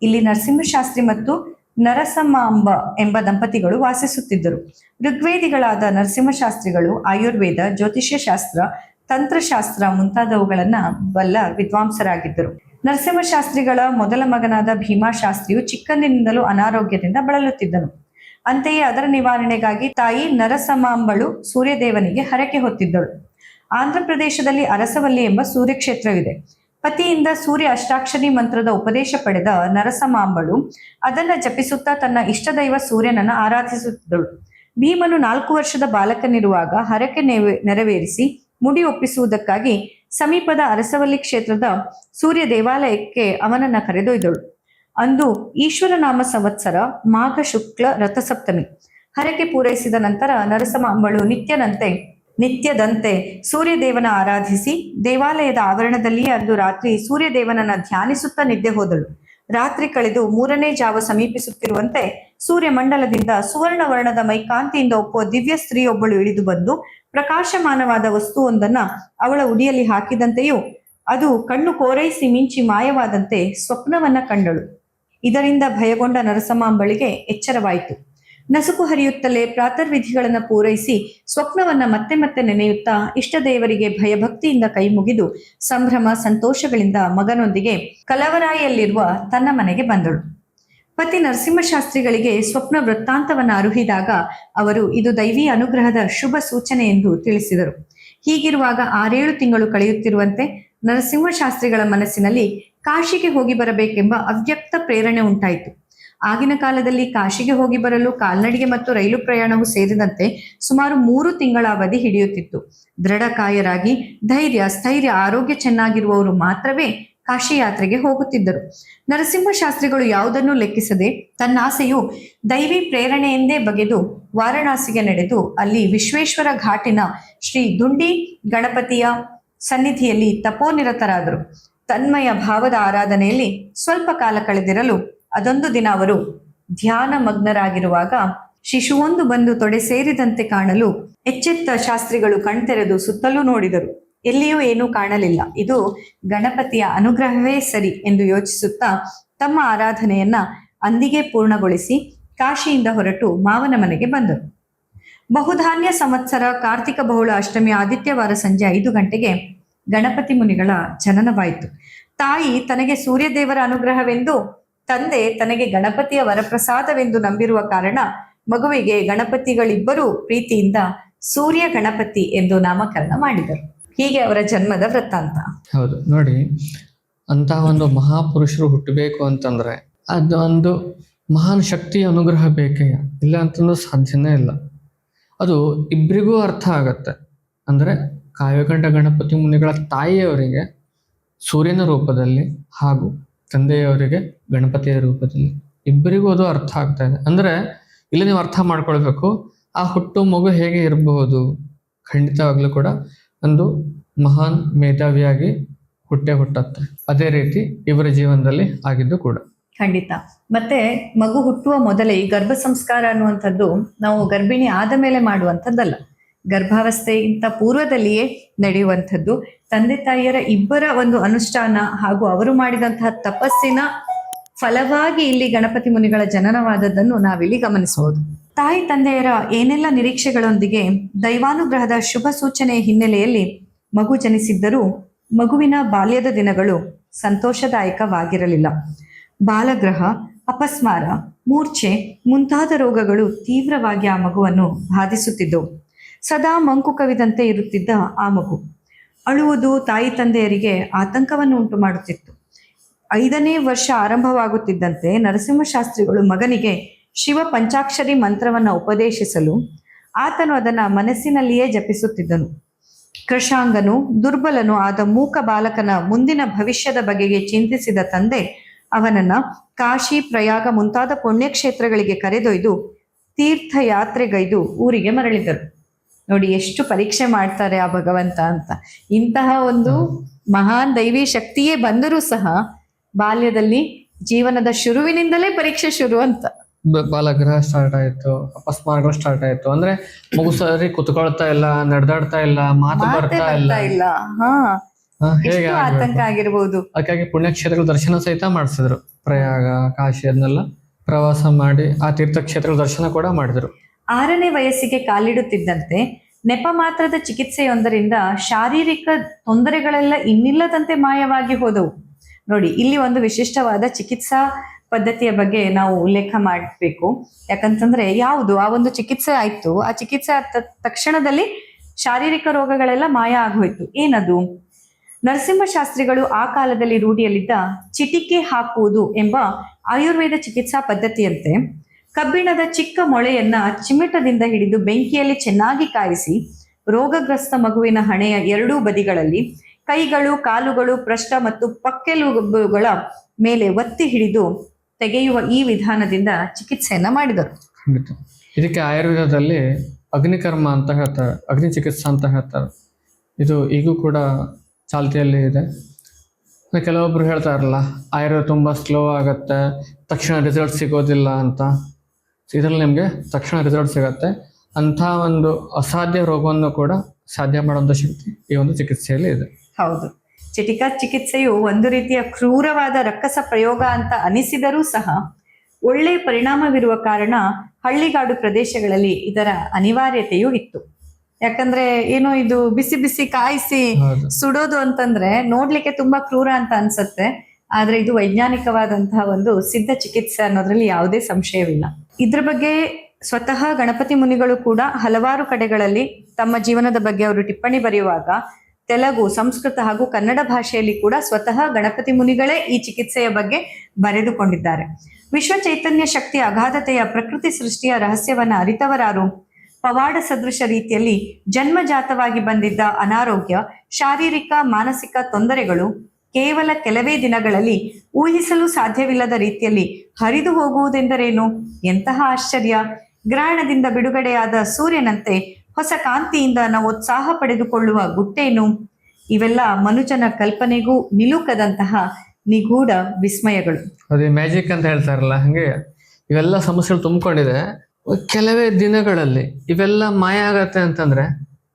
B: ಇಲ್ಲಿ ನರಸಿಂಹಶಾಸ್ತ್ರಿ ಮತ್ತು ನರಸಮಾಂಬ ಎಂಬ ದಂಪತಿಗಳು ವಾಸಿಸುತ್ತಿದ್ದರು. ಋಗ್ವೇದಿಗಳಾದ ನರಸಿಂಹಶಾಸ್ತ್ರಿಗಳು ಆಯುರ್ವೇದ ಜ್ಯೋತಿಷ್ಯ ಶಾಸ್ತ್ರ ತಂತ್ರಶಾಸ್ತ್ರ ಮುಂತಾದವುಗಳನ್ನ ಬಲ್ಲ ವಿದ್ವಾಂಸರಾಗಿದ್ದರು. ನರಸಿಂಹಶಾಸ್ತ್ರಿಗಳ ಮೊದಲ ಮಗನಾದ ಭೀಮಾಶಾಸ್ತ್ರಿಯು ಚಿಕ್ಕಂದಿನಿಂದಲೂ ಅನಾರೋಗ್ಯದಿಂದ ಬಳಲುತ್ತಿದ್ದನು. ಅಂತೆಯೇ ಅದರ ನಿವಾರಣೆಗಾಗಿ ತಾಯಿ ನರಸಮಾಂಬಳು ಸೂರ್ಯದೇವನಿಗೆ ಹರಕೆ ಹೊತ್ತಿದ್ದಳು. ಆಂಧ್ರ ಪ್ರದೇಶದಲ್ಲಿ ಅರಸವಲ್ಲಿ ಎಂಬ ಸೂರ್ಯಕ್ಷೇತ್ರವಿದೆ. ಪತಿಯಿಂದ ಸೂರ್ಯ ಅಷ್ಟಾಕ್ಷರಿ ಮಂತ್ರದ ಉಪದೇಶ ಪಡೆದ ನರಸಮಾಂಬಳು ಅದನ್ನ ಜಪಿಸುತ್ತಾ ತನ್ನ ಇಷ್ಟದೈವ ಸೂರ್ಯನನ್ನ ಆರಾಧಿಸುತ್ತಿದ್ದಳು. ಭೀಮನು ನಾಲ್ಕು ವರ್ಷದ ಬಾಲಕನಿರುವಾಗ ಹರಕೆ ನೆರವೇರಿಸಿ ಮುಡಿ ಒಪ್ಪಿಸುವುದಕ್ಕಾಗಿ ಸಮೀಪದ ಅರಸವಲ್ಲಿ ಕ್ಷೇತ್ರದ ಸೂರ್ಯ ದೇವಾಲಯಕ್ಕೆ ಅವನನ್ನ ಕರೆದೊಯ್ದಳು. ಅಂದು ಈಶ್ವರನಾಮ ಸಂವತ್ಸರ ಮಾಘ ಶುಕ್ಲ ರಥಸಪ್ತಮಿ. ಹರಕೆ ಪೂರೈಸಿದ ನಂತರ ನರಸಮಾಂಬಳು ನಿತ್ಯನಂತೆ, ನಿತ್ಯದಂತೆ ಸೂರ್ಯದೇವನ ಆರಾಧಿಸಿ ದೇವಾಲಯದ ಆವರಣದಲ್ಲಿಯೇ ಅಂದು ರಾತ್ರಿ ಸೂರ್ಯದೇವನನ್ನ ಧ್ಯಾನಿಸುತ್ತಾ ನಿದ್ದೆ ಹೋದಳು. ರಾತ್ರಿ ಕಳೆದು ಮೂರನೇ ಜಾವ ಸಮೀಪಿಸುತ್ತಿರುವಂತೆ ಸೂರ್ಯ ಮಂಡಲದಿಂದ ಸುವರ್ಣ ವರ್ಣದ ಮೈಕಾಂತಿಯಿಂದ ಒಪ್ಪುವ ದಿವ್ಯ ಸ್ತ್ರೀಯೊಬ್ಬಳು ಇಳಿದು ಬಂದು ಪ್ರಕಾಶಮಾನವಾದ ವಸ್ತುವೊಂದನ್ನ ಅವಳ ಉಡಿಯಲ್ಲಿ ಹಾಕಿದಂತೆಯೂ ಅದು ಕಣ್ಣು ಕೋರೈಸಿ ಮಿಂಚಿ ಮಾಯವಾದಂತೆ ಸ್ವಪ್ನವನ್ನ ಕಂಡಳು. ಇದರಿಂದ ಭಯಗೊಂಡ ನರಸಮಾಂಬಳಿಗೆ ಎಚ್ಚರವಾಯಿತು. ನಸುಕು ಹರಿಯುತ್ತಲೇ ಪ್ರಾತರ್ವಿಧಿಗಳನ್ನು ಪೂರೈಸಿ ಸ್ವಪ್ನವನ್ನ ಮತ್ತೆ ಮತ್ತೆ ನೆನೆಯುತ್ತಾ ಇಷ್ಟದೇವರಿಗೆ ಭಯಭಕ್ತಿಯಿಂದ ಕೈ ಮುಗಿದು ಸಂಭ್ರಮ, ಸಂತೋಷಗಳಿಂದ ಮಗನೊಂದಿಗೆ ಕಲವರಾಯಿಯಲ್ಲಿರುವ ತನ್ನ ಮನೆಗೆ ಬಂದಳು. ಪತಿ ನರಸಿಂಹಶಾಸ್ತ್ರಿಗಳಿಗೆ ಸ್ವಪ್ನ ವೃತ್ತಾಂತವನ್ನು ಅರುಹಿದಾಗ ಅವರು ಇದು ದೈವಿ ಅನುಗ್ರಹದ ಶುಭ ಸೂಚನೆ ಎಂದು ತಿಳಿಸಿದರು. ಹೀಗಿರುವಾಗ ಆರೇಳು ತಿಂಗಳು ಕಳೆಯುತ್ತಿರುವಂತೆ ನರಸಿಂಹಶಾಸ್ತ್ರಿಗಳ ಮನಸ್ಸಿನಲ್ಲಿ ಕಾಶಿಗೆ ಹೋಗಿ ಬರಬೇಕೆಂಬ ಅವ್ಯಕ್ತ ಪ್ರೇರಣೆ ಉಂಟಾಯಿತು. ಆಗಿನ ಕಾಲದಲ್ಲಿ ಕಾಶಿಗೆ ಹೋಗಿ ಬರಲು ಕಾಲ್ನಡಿಗೆ ಮತ್ತು ರೈಲು ಪ್ರಯಾಣವು ಸೇರಿದಂತೆ ಸುಮಾರು ಮೂರು ತಿಂಗಳ ಅವಧಿ ಹಿಡಿಯುತ್ತಿತ್ತು. ದೃಢಕಾಯರಾಗಿ, ಧೈರ್ಯ, ಸ್ಥೈರ್ಯ, ಆರೋಗ್ಯ ಚೆನ್ನಾಗಿರುವವರು ಮಾತ್ರವೇ ಕಾಶಿ ಯಾತ್ರೆಗೆ ಹೋಗುತ್ತಿದ್ದರು. ನರಸಿಂಹ ಶಾಸ್ತ್ರಿಗಳು ಯಾವುದನ್ನು ಲೆಕ್ಕಿಸದೆ ತನ್ನ ಆಸೆಯು ದೈವಿ ಪ್ರೇರಣೆಯಿಂದೇ ಬಗೆದು ವಾರಣಾಸಿಗೆ ನಡೆದು ಅಲ್ಲಿ ವಿಶ್ವೇಶ್ವರ ಘಾಟಿನ ಶ್ರೀ ದುಂಡಿ ಗಣಪತಿಯ ಸನ್ನಿಧಿಯಲ್ಲಿ ತಪೋನಿರತರಾದರು. ತನ್ಮಯ ಭಾವದ ಆರಾಧನೆಯಲ್ಲಿ ಸ್ವಲ್ಪ ಕಾಲ ಕಳೆದಿರಲು ಅದೊಂದು ದಿನ ಅವರು ಧ್ಯಾನ ಮಗ್ನರಾಗಿರುವಾಗ ಶಿಶುವೊಂದು ಬಂದು ತೊಡೆ ಸೇರಿದಂತೆ ಕಾಣಲು ಎಚ್ಚೆತ್ತ ಶಾಸ್ತ್ರಿಗಳು ಕಣ್ತೆರೆದು ಸುತ್ತಲೂ ನೋಡಿದರು. ಎಲ್ಲಿಯೂ ಏನೂ ಕಾಣಲಿಲ್ಲ. ಇದು ಗಣಪತಿಯ ಅನುಗ್ರಹವೇ ಸರಿ ಎಂದು ಯೋಚಿಸುತ್ತಾ ತಮ್ಮ ಆರಾಧನೆಯನ್ನ ಅಂದಿಗೆ ಪೂರ್ಣಗೊಳಿಸಿ ಕಾಶಿಯಿಂದ ಹೊರಟು ಮಾವನ ಮನೆಗೆ ಬಂದರು. ಬಹುಧಾನ್ಯ ಸಂವತ್ಸರ ಕಾರ್ತಿಕ ಬಹುಳ ಅಷ್ಟಮಿ ಆದಿತ್ಯವಾರ ಸಂಜೆ ಐದು ಗಂಟೆಗೆ ಗಣಪತಿ ಮುನಿಗಳ ಜನನವಾಯಿತು. ತಾಯಿ ತನಗೆ ಸೂರ್ಯದೇವರ ಅನುಗ್ರಹವೆಂದು, ತಂದೆ ತನಗೆ ಗಣಪತಿಯ ವರಪ್ರಸಾದವೆಂದು ನಂಬಿರುವ ಕಾರಣ ಮಗುವಿಗೆ ಗಣಪತಿಗಳಿಬ್ಬರೂ ಪ್ರೀತಿಯಿಂದ ಸೂರ್ಯ ಗಣಪತಿ ಎಂದು ನಾಮಕರಣ ಮಾಡಿದರು. ಹೀಗೆ ಅವರ ಜನ್ಮದ ವೃತ್ತಾಂತ.
A: ಹೌದು, ನೋಡಿ, ಅಂತಹ ಒಂದು ಮಹಾಪುರುಷರು ಹುಟ್ಟಬೇಕು ಅಂತಂದ್ರೆ ಅದು ಒಂದು ಮಹಾನ್ ಶಕ್ತಿಯ ಅನುಗ್ರಹ ಬೇಕೇ, ಇಲ್ಲ ಅಂತಂದ್ರೆ ಸಾಧ್ಯನೇ ಇಲ್ಲ. ಅದು ಇಬ್ಬರಿಗೂ ಅರ್ಥ ಆಗತ್ತೆ. ಅಂದ್ರೆ ಕಾವ್ಯಕಂಠ ಗಣಪತಿ ಮುನಿಗಳ ತಾಯಿಯವರಿಗೆ, ಸೂರ್ಯನ ರೂಪದಲ್ಲಿ ಹಾಗೂ ತಂದೆಯವರಿಗೆ ಗಣಪತಿಯ ರೂಪದಲ್ಲಿ ಇಬ್ಬರಿಗೂ ಅದು ಅರ್ಥ ಆಗ್ತಾ ಇದೆ. ಅಂದ್ರೆ ಇಲ್ಲಿ ನೀವು ಅರ್ಥ ಮಾಡ್ಕೊಳ್ಬೇಕು, ಆ ಹುಟ್ಟು ಮಗು ಹೇಗೆ ಇರಬಹುದು? ಖಂಡಿತವಾಗ್ಲೂ ಕೂಡ ಒಂದು ಮಹಾನ್ ಮೇಧಾವಿಯಾಗಿ ಹುಟ್ಟೆ ಹುಟ್ಟತ್ತೆ. ಅದೇ ರೀತಿ ಇವರ ಜೀವನದಲ್ಲಿ ಆಗಿದ್ದು ಕೂಡ.
B: ಖಂಡಿತ. ಮತ್ತೆ ಮಗು ಹುಟ್ಟುವ ಮೊದಲೇ ಈ ಗರ್ಭ ಸಂಸ್ಕಾರ ಅನ್ನುವಂಥದ್ದು ನಾವು ಗರ್ಭಿಣಿ ಆದ ಮೇಲೆ ಮಾಡುವಂಥದ್ದಲ್ಲ. ಗರ್ಭಾವಸ್ಥೆಗಿಂತ ಪೂರ್ವದಲ್ಲಿಯೇ ನಡೆಯುವಂಥದ್ದು. ತಂದೆ ತಾಯಿಯರ ಇಬ್ಬರ ಒಂದು ಅನುಷ್ಠಾನ ಹಾಗೂ ಅವರು ಮಾಡಿದಂತಹ ತಪಸ್ಸಿನ ಫಲವಾಗಿ ಇಲ್ಲಿ ಗಣಪತಿ ಮುನಿಗಳ ಜನನವಾದದ್ದನ್ನು ನಾವಿಲ್ಲಿ ಗಮನಿಸಬಹುದು. ತಾಯಿ ತಂದೆಯರ ಏನೆಲ್ಲ ನಿರೀಕ್ಷೆಗಳೊಂದಿಗೆ ದೈವಾನುಗ್ರಹದ ಶುಭ ಸೂಚನೆಯ ಹಿನ್ನೆಲೆಯಲ್ಲಿ ಮಗು ಜನಿಸಿದ್ದರೂ ಮಗುವಿನ ಬಾಲ್ಯದ ದಿನಗಳು ಸಂತೋಷದಾಯಕವಾಗಿರಲಿಲ್ಲ. ಬಾಲಗ್ರಹ, ಅಪಸ್ಮಾರ, ಮೂರ್ಛೆ ಮುಂತಾದ ರೋಗಗಳು ತೀವ್ರವಾಗಿ ಆ ಮಗುವನ್ನು ಬಾಧಿಸುತ್ತಿದ್ದವು. ಸದಾ ಮಂಕು ಕವಿದಂತೆ ಇರುತ್ತಿದ್ದ ಆ ಮಗು. ಅಳುವುದು ತಾಯಿ ತಂದೆಯರಿಗೆ ಆತಂಕವನ್ನು ಉಂಟು ಮಾಡುತ್ತಿತ್ತು ಐದನೇ ವರ್ಷ ಆರಂಭವಾಗುತ್ತಿದ್ದಂತೆ ನರಸಿಂಹಶಾಸ್ತ್ರಿಗಳು ಮಗನಿಗೆ ಶಿವ ಪಂಚಾಕ್ಷರಿ ಮಂತ್ರವನ್ನು ಉಪದೇಶಿಸಲು ಆತನು ಅದನ್ನು ಮನಸ್ಸಿನಲ್ಲಿಯೇ ಜಪಿಸುತ್ತಿದ್ದನು. ಕೃಷಾಂಗನು ದುರ್ಬಲನು ಆದ ಮೂಕ ಬಾಲಕನ ಮುಂದಿನ ಭವಿಷ್ಯದ ಬಗೆಗೆ ಚಿಂತಿಸಿದ ತಂದೆ ಅವನನ್ನ ಕಾಶಿ ಪ್ರಯಾಗ ಮುಂತಾದ ಪುಣ್ಯಕ್ಷೇತ್ರಗಳಿಗೆ ಕರೆದೊಯ್ದು ತೀರ್ಥಯಾತ್ರೆಗೈದು ಊರಿಗೆ ಮರಳಿದರು. ನೋಡಿ ಎಷ್ಟು ಪರೀಕ್ಷೆ ಮಾಡ್ತಾರೆ ಆ ಭಗವಂತ ಅಂತ. ಇಂತಹ ಒಂದು ಮಹಾನ್ ದೈವಿ ಶಕ್ತಿಯೇ ಬಂದರೂ ಸಹ ಬಾಲ್ಯದಲ್ಲಿ ಜೀವನದ ಶುರುವಿನಿಂದಲೇ ಪರೀಕ್ಷೆ ಶುರು ಅಂತ.
A: ಬಾಲಗ್ರಹ ಸ್ಟಾರ್ಟ್ ಆಯ್ತು ಅಪಸ್ಮಾರಗಳು ಸ್ಟಾರ್ಟ್ ಆಯ್ತು. ಅಂದ್ರೆ ಮಗು ಸರಿ ಕುತ್ಕೊಳ್ತಾ ಇಲ್ಲ ನಡೆದಾಡ್ತಾ ಇಲ್ಲ ಮಾತು ಬರ್ತಾ ಇಲ್ಲ. ಹೇಗೆ
B: ಆತಂಕ ಆಗಿರ್ಬೋದು.
A: ಅದಕ್ಕಾಗಿ ಪುಣ್ಯಕ್ಷೇತ್ರಗಳ ದರ್ಶನ ಸಹಿತ ಮಾಡಿಸಿದ್ರು. ಪ್ರಯಾಗ ಕಾಶಿ ಅದನ್ನೆಲ್ಲ ಪ್ರವಾಸ ಮಾಡಿ ಆ ತೀರ್ಥಕ್ಷೇತ್ರಗಳ ದರ್ಶನ ಕೂಡ ಮಾಡಿದ್ರು.
B: ಆರನೇ ವಯಸ್ಸಿಗೆ ಕಾಲಿಡುತ್ತಿದ್ದಂತೆ ನೆಪ ಮಾತ್ರದ ಚಿಕಿತ್ಸೆಯೊಂದರಿಂದ ಶಾರೀರಿಕ ತೊಂದರೆಗಳೆಲ್ಲ ಇನ್ನಿಲ್ಲದಂತೆ ಮಾಯವಾಗಿ ಹೋದವು. ನೋಡಿ, ಇಲ್ಲಿ ಒಂದು ವಿಶಿಷ್ಟವಾದ ಚಿಕಿತ್ಸಾ ಪದ್ಧತಿಯ ಬಗ್ಗೆ ನಾವು ಉಲ್ಲೇಖ ಮಾಡಬೇಕು. ಯಾಕಂತಂದ್ರೆ ಯಾವುದು? ಆ ಒಂದು ಚಿಕಿತ್ಸೆ ಆಯ್ತು. ಆ ಚಿಕಿತ್ಸೆ ತಕ್ಷಣದಲ್ಲಿ ಶಾರೀರಿಕ ರೋಗಗಳೆಲ್ಲ ಮಾಯ ಆಗೋಯ್ತು. ಏನದು? ನರಸಿಂಹಶಾಸ್ತ್ರಿಗಳು ಆ ಕಾಲದಲ್ಲಿ ರೂಢಿಯಲ್ಲಿದ್ದ ಚಿಟಿಕೆ ಹಾಕುವುದು ಎಂಬ ಆಯುರ್ವೇದ ಚಿಕಿತ್ಸಾ ಪದ್ಧತಿಯಂತೆ ಕಬ್ಬಿಣದ ಚಿಕ್ಕ ಮೊಳೆಯನ್ನ ಚಿಮಿಟದಿಂದ ಹಿಡಿದು ಬೆಂಕಿಯಲ್ಲಿ ಚೆನ್ನಾಗಿ ಕಾಯಿಸಿ ರೋಗಗ್ರಸ್ತ ಮಗುವಿನ ಹಣೆಯ ಎರಡೂ ಬದಿಗಳಲ್ಲಿ ಕೈಗಳು, ಕಾಲುಗಳು ಪೃಷ್ಠ ಮತ್ತು ಪಕ್ಕೆಲುಗಳ ಮೇಲೆ ಒತ್ತಿ ಹಿಡಿದು ತೆಗೆಯುವ ಈ ವಿಧಾನದಿಂದ ಚಿಕಿತ್ಸೆಯನ್ನ ಮಾಡಿದರು.
A: ಇದಕ್ಕೆ ಆಯುರ್ವೇದದಲ್ಲಿ ಅಗ್ನಿಕರ್ಮ ಅಂತ ಹೇಳ್ತಾರೆ, ಅಗ್ನಿ ಚಿಕಿತ್ಸಾ ಅಂತ ಹೇಳ್ತಾರೆ. ಇದು ಈಗೂ ಕೂಡ ಚಾಲ್ತಿಯಲ್ಲಿ ಇದೆ. ಕೆಲವೊಬ್ರು ಹೇಳ್ತಾ ಹೇಳ್ತಾರಲ್ಲ, ಆಯುರ್ವೇದ ತುಂಬ ಸ್ಲೋ ಆಗುತ್ತೆ, ತಕ್ಷಣ ರಿಸಲ್ಟ್ ಸಿಗೋದಿಲ್ಲ ಅಂತ. ಇದರಲ್ಲಿ ನಿಮಗೆ ತಕ್ಷಣ ರಿಸಲ್ಟ್ ಸಿಗತ್ತೆ. ಅಂಥ ಒಂದು ಅಸಾಧ್ಯ ರೋಗವನ್ನು ಕೂಡ ಸಾಧ್ಯ ಮಾಡುವಂಥ ಶಕ್ತಿ ಈ ಒಂದು ಚಿಕಿತ್ಸೆಯಲ್ಲಿ ಇದೆ.
B: ಹೌದು. ಚಿಟಿಕಾ ಚಿಕಿತ್ಸೆಯು ಒಂದು ರೀತಿಯ ಕ್ರೂರವಾದ ರಕ್ಕಸ ಪ್ರಯೋಗ ಅಂತ ಅನಿಸಿದರೂ ಸಹ ಒಳ್ಳೆ ಪರಿಣಾಮವಿರುವ ಕಾರಣ ಹಳ್ಳಿಗಾಡು ಪ್ರದೇಶಗಳಲ್ಲಿ ಇದರ ಅನಿವಾರ್ಯತೆಯೂ ಇತ್ತು. ಯಾಕಂದ್ರೆ ಏನೋ ಇದು ಬಿಸಿ ಬಿಸಿ ಕಾಯಿಸಿ ಸುಡೋದು ಅಂತಂದ್ರೆ ನೋಡ್ಲಿಕ್ಕೆ ತುಂಬಾ ಕ್ರೂರ ಅಂತ ಅನ್ಸುತ್ತೆ. ಆದ್ರೆ ಇದು ವೈಜ್ಞಾನಿಕವಾದಂತಹ ಒಂದು ಸಿದ್ಧ ಚಿಕಿತ್ಸೆ ಅನ್ನೋದ್ರಲ್ಲಿ ಯಾವುದೇ ಸಂಶಯವಿಲ್ಲ. ಇದ್ರ ಬಗ್ಗೆ ಸ್ವತಃ ಗಣಪತಿ ಮುನಿಗಳು ಕೂಡ ಹಲವಾರು ಕಡೆಗಳಲ್ಲಿ ತಮ್ಮ ಜೀವನದ ಬಗ್ಗೆ ಅವರು ಟಿಪ್ಪಣಿ ಬರೆಯುವಾಗ ತೆಲುಗು, ಸಂಸ್ಕೃತ ಹಾಗೂ ಕನ್ನಡ ಭಾಷೆಯಲ್ಲಿ ಕೂಡ ಸ್ವತಃ ಗಣಪತಿ ಮುನಿಗಳೇ ಈ ಚಿಕಿತ್ಸೆಯ ಬಗ್ಗೆ ಬರೆದುಕೊಂಡಿದ್ದಾರೆ. ವಿಶ್ವ ಚೈತನ್ಯ ಶಕ್ತಿಯ ಅಗಾಧತೆಯ ಪ್ರಕೃತಿ ಸೃಷ್ಟಿಯ ರಹಸ್ಯವನ್ನ ಅರಿತವರಾರು. ಪವಾಡ ಸದೃಶ ರೀತಿಯಲ್ಲಿ ಜನ್ಮಜಾತವಾಗಿ ಬಂದಿದ್ದ ಅನಾರೋಗ್ಯ, ಶಾರೀರಿಕ, ಮಾನಸಿಕ ತೊಂದರೆಗಳು ಕೇವಲ ಕೆಲವೇ ದಿನಗಳಲ್ಲಿ ಊಹಿಸಲು ಸಾಧ್ಯವಿಲ್ಲದ ರೀತಿಯಲ್ಲಿ ಹರಿದು ಹೋಗುವುದೆಂದರೇನು? ಎಂತಹ ಆಶ್ಚರ್ಯ. ಗ್ರಹಣದಿಂದ ಬಿಡುಗಡೆಯಾದ ಸೂರ್ಯನಂತೆ ಹೊಸ ಕಾಂತಿಯಿಂದ ನಾವು ಉತ್ಸಾಹ ಪಡೆದುಕೊಳ್ಳುವ ಗುಟ್ಟೇನು ಇವೆಲ್ಲ ಮನುಜನ ಕಲ್ಪನೆಗೂ ನಿಲುಕದಂತಹ ನಿಗೂಢ ವಿಸ್ಮಯಗಳು.
A: ಅದೇ ಮ್ಯಾಜಿಕ್ ಅಂತ ಹೇಳ್ತಾರಲ್ಲ ಹಂಗೆ ಇವೆಲ್ಲ ಸಮಸ್ಯೆಗಳು ತುಂಬಿಕೊಂಡಿದೆ. ಕೆಲವೇ ದಿನಗಳಲ್ಲಿ ಇವೆಲ್ಲ ಮಾಯ ಆಗತ್ತೆ ಅಂತಂದ್ರೆ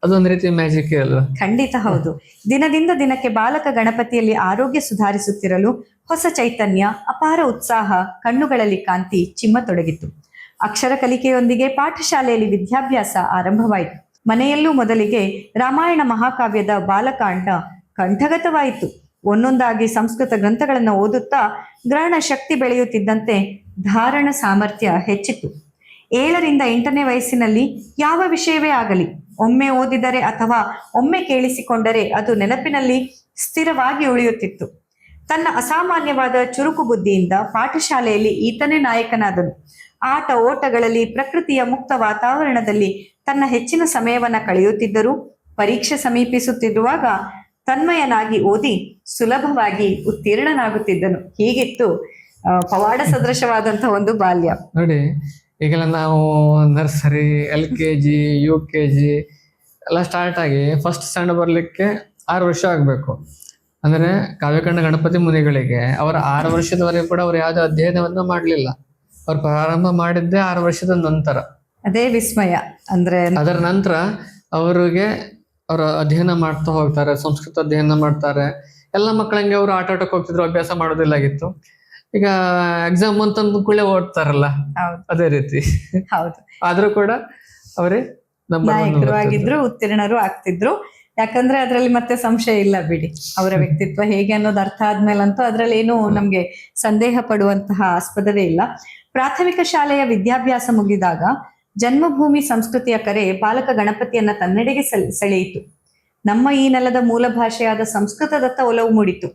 A: ಅದೊಂದು ರೀತಿ ಮ್ಯಾಜಿಕ್ ಅಲ್ವಾ?
B: ಖಂಡಿತ ಹೌದು. ದಿನದಿಂದ ದಿನಕ್ಕೆ ಬಾಲಕ ಗಣಪತಿಯಲ್ಲಿ ಆರೋಗ್ಯ ಸುಧಾರಿಸುತ್ತಿರಲು ಹೊಸ ಚೈತನ್ಯ ಅಪಾರ ಉತ್ಸಾಹ ಕಣ್ಣುಗಳಲ್ಲಿ ಕಾಂತಿ ಚಿಮ್ಮತೊಡಗಿತು. ಅಕ್ಷರ ಕಲಿಕೆಯೊಂದಿಗೆ ಪಾಠಶಾಲೆಯಲ್ಲಿ ವಿದ್ಯಾಭ್ಯಾಸ ಆರಂಭವಾಯಿತು. ಮನೆಯಲ್ಲೂ ಮೊದಲಿಗೆ ರಾಮಾಯಣ ಮಹಾಕಾವ್ಯದ ಬಾಲಕಾಂಡ ಕಂಠಗತವಾಯಿತು. ಒಂದೊಂದಾಗಿ ಸಂಸ್ಕೃತ ಗ್ರಂಥಗಳನ್ನು ಓದುತ್ತಾ ಗ್ರಹಣ ಶಕ್ತಿ ಬೆಳೆಯುತ್ತಿದ್ದಂತೆ ಧಾರಣ ಸಾಮರ್ಥ್ಯ ಹೆಚ್ಚಿತು. ಏಳರಿಂದ ಎಂಟನೇ ವಯಸ್ಸಿನಲ್ಲಿ ಯಾವ ವಿಷಯವೇ ಆಗಲಿ, ಒಮ್ಮೆ ಓದಿದರೆ ಅಥವಾ ಒಮ್ಮೆ ಕೇಳಿಸಿಕೊಂಡರೆ ಅದು ನೆನಪಿನಲ್ಲಿ ಸ್ಥಿರವಾಗಿ ಉಳಿಯುತ್ತಿತ್ತು. ತನ್ನ ಅಸಾಮಾನ್ಯವಾದ ಚುರುಕು ಬುದ್ಧಿಯಿಂದ ಪಾಠಶಾಲೆಯಲ್ಲಿ ಈತನೇ ನಾಯಕನಾದನು. ಆಟ ಓಟಗಳಲ್ಲಿ ಪ್ರಕೃತಿಯ ಮುಕ್ತ ವಾತಾವರಣದಲ್ಲಿ ತನ್ನ ಹೆಚ್ಚಿನ ಸಮಯವನ್ನು ಕಳೆಯುತ್ತಿದ್ದರು. ಪರೀಕ್ಷೆ ಸಮೀಪಿಸುತ್ತಿರುವಾಗ ತನ್ಮಯನಾಗಿ ಓದಿ ಸುಲಭವಾಗಿ ಉತ್ತೀರ್ಣನಾಗುತ್ತಿದ್ದನು. ಹೀಗಿತ್ತು ಪವಾಡ ಸದೃಶವಾದಂತಹ ಒಂದು ಬಾಲ್ಯ.
A: ನೋಡಿ, ಈಗೆಲ್ಲ ನಾವು nursery, L K G, U K G ಎಲ್ಲ ಸ್ಟಾರ್ಟ್ ಆಗಿ ಫಸ್ಟ್ ಸ್ಟ್ಯಾಂಡ್ ಬರಲಿಕ್ಕೆ ಆರು ವರ್ಷ ಆಗಬೇಕು. ಅಂದರೆ ಕಾವ್ಯಕಂಡ ಗಣಪತಿ ಮುನಿಗಳಿಗೆ ಅವರ ಆರು ವರ್ಷದವರೆಗೆ ಕೂಡ ಅವರು ಯಾವುದೇ ಅಧ್ಯಯನವನ್ನು ಮಾಡಲಿಲ್ಲ. ಅವ್ರು ಪ್ರಾರಂಭ ಮಾಡಿದ್ದೆ ಆರು ವರ್ಷದ ನಂತರ.
B: ಅದೇ ವಿಸ್ಮಯ. ಅಂದ್ರೆ
A: ಅದರ ನಂತರ ಅವರಿಗೆ ಅವರು ಅಧ್ಯಯನ ಮಾಡ್ತಾ ಹೋಗ್ತಾರೆ ಸಂಸ್ಕೃತ ಅಧ್ಯಯನ ಮಾಡ್ತಾರೆ. ಎಲ್ಲ ಮಕ್ಕಳಂಗೆ ಅವರು ಆಟ ಆಟಕ್ಕೆ ಹೋಗ್ತಿದ್ರು ಅಭ್ಯಾಸ ಮಾಡೋದಿಲ್ಲಾಗಿತ್ತು ಈಗ ಎಕ್ಸಾಮ್ ಅಂತ ಕೂಡಲೇ ಓಡ್ತಾರಲ್ಲ ಅದೇ ರೀತಿ.
B: ಹೌದು.
A: ಆದ್ರೂ ಕೂಡ ಅವರೇ
B: ನಾಯಕರು ಆಗಿದ್ರು ಉತ್ತೀರ್ಣರು ಆಗ್ತಿದ್ರು. ಯಾಕಂದ್ರೆ ಅದರಲ್ಲಿ ಮತ್ತೆ ಸಂಶಯ ಇಲ್ಲ ಬಿಡಿ. ಅವರ ವ್ಯಕ್ತಿತ್ವ ಹೇಗೆ ಅನ್ನೋದು ಅರ್ಥ ಆದ್ಮೇಲಂತೂ ಅದರಲ್ಲಿ ಏನು ನಮ್ಗೆ ಸಂದೇಹ ಪಡುವಂತಹ ಆಸ್ಪದವೇ ಇಲ್ಲ. ಪ್ರಾಥಮಿಕ ಶಾಲೆಯ ವಿದ್ಯಾಭ್ಯಾಸ ಮುಗಿದಾಗ ಜನ್ಮಭೂಮಿ ಸಂಸ್ಕೃತಿಯ ಕರೆ ಬಾಲಕ ಗಣಪತಿಯನ್ನ ತನ್ನೆಡೆಗೆ ಸೆಳೆಯಿತು. ನಮ್ಮ ಈ ನೆಲದ ಮೂಲ ಭಾಷೆಯಾದ ಸಂಸ್ಕೃತದತ್ತ ಒಲವು ಮೂಡಿತು.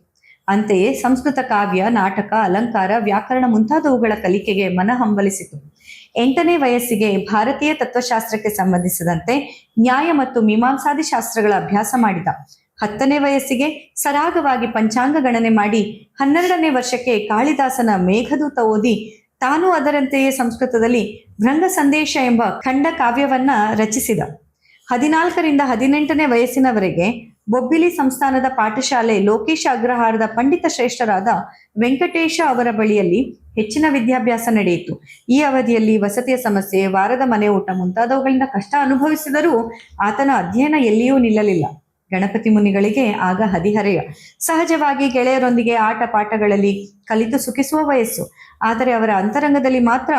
B: ಅಂತೆಯೇ ಸಂಸ್ಕೃತ ಕಾವ್ಯ, ನಾಟಕ, ಅಲಂಕಾರ, ವ್ಯಾಕರಣ ಮುಂತಾದವುಗಳ ಕಲಿಕೆಗೆ ಮನ ಹಂಬಲಿಸಿತು. ಎಂಟನೇ ವಯಸ್ಸಿಗೆ ಭಾರತೀಯ ತತ್ವಶಾಸ್ತ್ರಕ್ಕೆ ಸಂಬಂಧಿಸಿದಂತೆ ನ್ಯಾಯ ಮತ್ತು ಮೀಮಾಂಸಾದಿ ಶಾಸ್ತ್ರಗಳ ಅಭ್ಯಾಸ ಮಾಡಿದ. ಹತ್ತನೇ ವಯಸ್ಸಿಗೆ ಸರಾಗವಾಗಿ ಪಂಚಾಂಗ ಗಣನೆ ಮಾಡಿ ಹನ್ನೆರಡನೇ ವರ್ಷಕ್ಕೆ ಕಾಳಿದಾಸನ ಮೇಘದೂತ ಓದಿ ತಾನೂ ಅದರಂತೆಯೇ ಸಂಸ್ಕೃತದಲ್ಲಿ ಭೃಂಗ ಸಂದೇಶ ಎಂಬ ಖಂಡ ಕಾವ್ಯವನ್ನ ರಚಿಸಿದ. ಹದಿನಾಲ್ಕರಿಂದ ಹದಿನೆಂಟನೇ ವಯಸ್ಸಿನವರೆಗೆ ಬೊಬ್ಬಿಲಿ ಸಂಸ್ಥಾನದ ಪಾಠಶಾಲೆ ಲೋಕೇಶ ಅಗ್ರಹಾರದ ಪಂಡಿತ ಶ್ರೇಷ್ಠರಾದ ವೆಂಕಟೇಶ ಅವರ ಬಳಿಯಲ್ಲಿ ಹೆಚ್ಚಿನ ವಿದ್ಯಾಭ್ಯಾಸ ನಡೆಯಿತು. ಈ ಅವಧಿಯಲ್ಲಿ ವಸತಿಯ ಸಮಸ್ಯೆ, ವಾರದ ಮನೆ ಊಟ ಮುಂತಾದವುಗಳಿಂದ ಕಷ್ಟ ಅನುಭವಿಸಿದರೂ ಆತನ ಅಧ್ಯಯನ ಎಲ್ಲಿಯೂ ನಿಲ್ಲಲಿಲ್ಲ. ಗಣಪತಿ ಮುನಿಗಳಿಗೆ ಆಗ ಹದಿಹರೆಯ. ಸಹಜವಾಗಿ ಗೆಳೆಯರೊಂದಿಗೆ ಆಟ ಪಾಠಗಳಲ್ಲಿ ಕಲಿತು ಸುಖಿಸುವ ವಯಸ್ಸು. ಆದರೆ ಅವರ ಅಂತರಂಗದಲ್ಲಿ ಮಾತ್ರ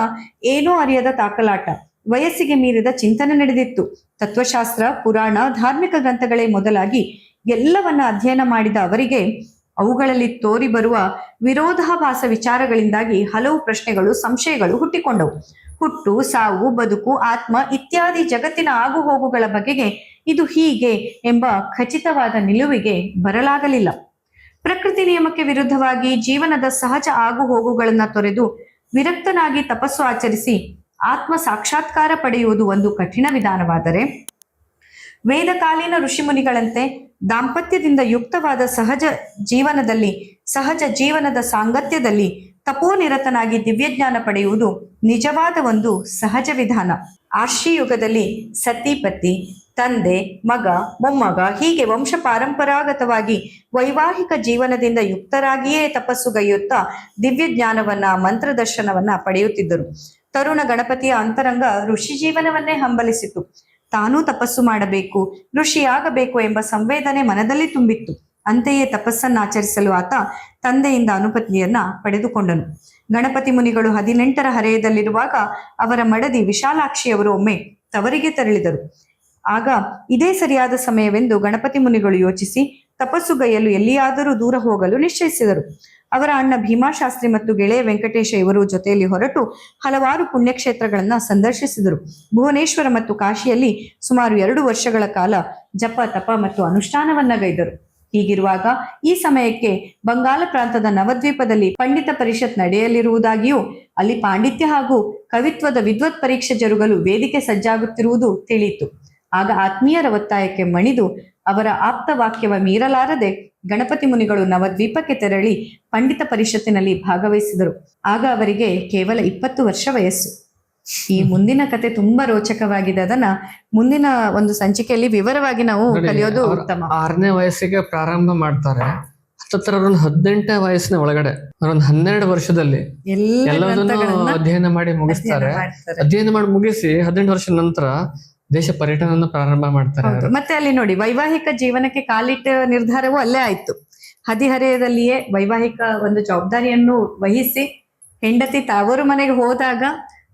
B: ಏನೂ ಅರಿಯದ ತಾಕಲಾಟ. ವಯಸ್ಸಿಗೆ ಮೀರಿದ ಚಿಂತನೆ ನಡೆದಿತ್ತು. ತತ್ವಶಾಸ್ತ್ರ, ಪುರಾಣ, ಧಾರ್ಮಿಕ ಗ್ರಂಥಗಳೇ ಮೊದಲಾಗಿ ಎಲ್ಲವನ್ನ ಅಧ್ಯಯನ ಮಾಡಿದ ಅವರಿಗೆ ಅವುಗಳಲ್ಲಿ ತೋರಿ ಬರುವ ವಿರೋಧಾಭಾಸ ವಿಚಾರಗಳಿಂದಾಗಿ ಹಲವು ಪ್ರಶ್ನೆಗಳು, ಸಂಶಯಗಳು ಹುಟ್ಟಿಕೊಂಡವು. ಹುಟ್ಟು, ಸಾವು, ಬದುಕು, ಆತ್ಮ ಇತ್ಯಾದಿ ಜಗತ್ತಿನ ಆಗುಹೋಗುಗಳ ಬಗೆಗೆ ಇದು ಹೀಗೆ ಎಂಬ ಖಚಿತವಾದ ನಿಲುವಿಗೆ ಬರಲಾಗಲಿಲ್ಲ. ಪ್ರಕೃತಿ ನಿಯಮಕ್ಕೆ ವಿರುದ್ಧವಾಗಿ ಜೀವನದ ಸಹಜ ಆಗುಹೋಗುಗಳನ್ನ ತೊರೆದು ವಿರಕ್ತನಾಗಿ ತಪಸ್ಸು ಆಚರಿಸಿ ಆತ್ಮ ಸಾಕ್ಷಾತ್ಕಾರ ಪಡೆಯುವುದು ಒಂದು ಕಠಿಣ ವಿಧಾನವಾದರೆ, ವೇದಕಾಲೀನ ಋಷಿಮುನಿಗಳಂತೆ ದಾಂಪತ್ಯದಿಂದ ಯುಕ್ತವಾದ ಸಹಜ ಜೀವನದಲ್ಲಿ, ಸಹಜ ಜೀವನದ ಸಾಂಗತ್ಯದಲ್ಲಿ ತಪೋನಿರತನಾಗಿ ದಿವ್ಯಜ್ಞಾನ ಪಡೆಯುವುದು ನಿಜವಾದ ಒಂದು ಸಹಜ ವಿಧಾನ. ಆರ್ಷಿ ಯುಗದಲ್ಲಿ ಸತಿಪತಿ ತಂದೆ, ಮಗ, ಮೊಮ್ಮಗ ಹೀಗೆ ವಂಶ ಪಾರಂಪರಾಗತವಾಗಿ ವೈವಾಹಿಕ ಜೀವನದಿಂದ ಯುಕ್ತರಾಗಿಯೇ ತಪಸ್ಸುಗೈಯುತ್ತಾ ದಿವ್ಯ ಜ್ಞಾನವನ್ನ, ಮಂತ್ರದರ್ಶನವನ್ನ ಪಡೆಯುತ್ತಿದ್ದರು. ತರುಣ ಗಣಪತಿಯ ಅಂತರಂಗ ಋಷಿ ಜೀವನವನ್ನೇ ಹಂಬಲಿಸಿತು. ತಾನೂ ತಪಸ್ಸು ಮಾಡಬೇಕು, ಋಷಿಯಾಗಬೇಕು ಎಂಬ ಸಂವೇದನೆ ಮನದಲ್ಲಿ ತುಂಬಿತ್ತು. ಅಂತೆಯೇ ತಪಸ್ಸನ್ನಾಚರಿಸಲು ಆತ ತಂದೆಯಿಂದ ಅನುಪತ್ನಿಯನ್ನ ಪಡೆದುಕೊಂಡನು. ಗಣಪತಿ ಮುನಿಗಳು ಹದಿನೆಂಟರ ಹರೆಯದಲ್ಲಿರುವಾಗ ಅವರ ಮಡದಿ ವಿಶಾಲಾಕ್ಷಿಯವರು ಒಮ್ಮೆ ತವರಿಗೆ ತೆರಳಿದರು. ಆಗ ಇದೇ ಸರಿಯಾದ ಸಮಯವೆಂದು ಗಣಪತಿ ಮುನಿಗಳು ಯೋಚಿಸಿ ತಪಸ್ಸುಗೈಯಲು ಎಲ್ಲಿಯಾದರೂ ದೂರ ಹೋಗಲು ನಿಶ್ಚಯಿಸಿದರು. ಅವರ ಅಣ್ಣ ಭೀಮಾಶಾಸ್ತ್ರಿ ಮತ್ತು ಗೆಳೆಯ ವೆಂಕಟೇಶ ಇವರು ಜೊತೆಯಲ್ಲಿ ಹೊರಟು ಹಲವಾರು ಪುಣ್ಯಕ್ಷೇತ್ರಗಳನ್ನ ಸಂದರ್ಶಿಸಿದರು. ಭುವನೇಶ್ವರ ಮತ್ತು ಕಾಶಿಯಲ್ಲಿ ಸುಮಾರು ಎರಡು ವರ್ಷಗಳ ಕಾಲ ಜಪ, ತಪ ಮತ್ತು ಅನುಷ್ಠಾನವನ್ನ ಗೈದರು. ಹೀಗಿರುವಾಗ ಈ ಸಮಯಕ್ಕೆ ಬಂಗಾಳ ಪ್ರಾಂತದ ನವದ್ವೀಪದಲ್ಲಿ ಪಂಡಿತ ಪರಿಷತ್ ನಡೆಯಲಿರುವುದಾಗಿಯೂ, ಅಲ್ಲಿ ಪಾಂಡಿತ್ಯ ಹಾಗೂ ಕವಿತ್ವದ ವಿದ್ವತ್ ಪರೀಕ್ಷೆ ಜರುಗಲು ವೇದಿಕೆ ಸಜ್ಜಾಗುತ್ತಿರುವುದು ತಿಳಿಯಿತು. ಆಗ ಆತ್ಮೀಯರ ಒತ್ತಾಯಕ್ಕೆ ಮಣಿದು ಅವರ ಆಪ್ತ ವಾಕ್ಯವ ಮೀರಲಾರದೆ ಗಣಪತಿ ಮುನಿಗಳು ನವದ್ವೀಪಕ್ಕೆ ತೆರಳಿ ಪಂಡಿತ ಪರಿಷತ್ತಿನಲ್ಲಿ ಭಾಗವಹಿಸಿದರು. ಆಗ ಅವರಿಗೆ ಕೇವಲ ಇಪ್ಪತ್ತು ವರ್ಷ ವಯಸ್ಸು. ಈ ಮುಂದಿನ ಕತೆ ತುಂಬಾ ರೋಚಕವಾಗಿದೆ. ಅದನ್ನ ಮುಂದಿನ ಒಂದು ಸಂಚಿಕೆಯಲ್ಲಿ ವಿವರವಾಗಿ ನಾವು ಕಲಿಯೋದು ಉತ್ತಮ.
A: ಆರನೇ ವಯಸ್ಸಿಗೆ ಪ್ರಾರಂಭ ಮಾಡ್ತಾರೆ. ಹತ್ತತ್ರ ಅವರೊಂದು ಹದಿನೆಂಟನೇ ವಯಸ್ಸಿನ ಒಳಗಡೆ ಅವರೊಂದು ಹನ್ನೆರಡು ವರ್ಷದಲ್ಲಿ
B: ಎಲ್ಲ
A: ಎಲ್ಲದನ್ನು ಅಧ್ಯಯನ ಮಾಡಿ ಮುಗಿಸ್ತಾರೆ.
B: ಅಧ್ಯಯನ
A: ಅಧ್ಯಯನ ಮಾಡಿ ಮುಗಿಸಿ ಹದಿನೆಂಟು ವರ್ಷ ನಂತರ ದೇಶ ಪರ್ಯಟನ ಪ್ರಾರಂಭ ಮಾಡ್ತಾರೆ
B: ಮತ್ತೆ ಅಲ್ಲಿ ನೋಡಿ ವೈವಾಹಿಕ ಜೀವನಕ್ಕೆ ಕಾಲಿಟ್ಟ ನಿರ್ಧಾರವೂ ಅಲ್ಲೇ ಆಯ್ತು. ಹದಿಹರೆಯದಲ್ಲಿಯೇ ವೈವಾಹಿಕ ಒಂದು ಜವಾಬ್ದಾರಿಯನ್ನು ವಹಿಸಿ ಹೆಂಡತಿ ತಾವರು ಮನೆಗೆ ಹೋದಾಗ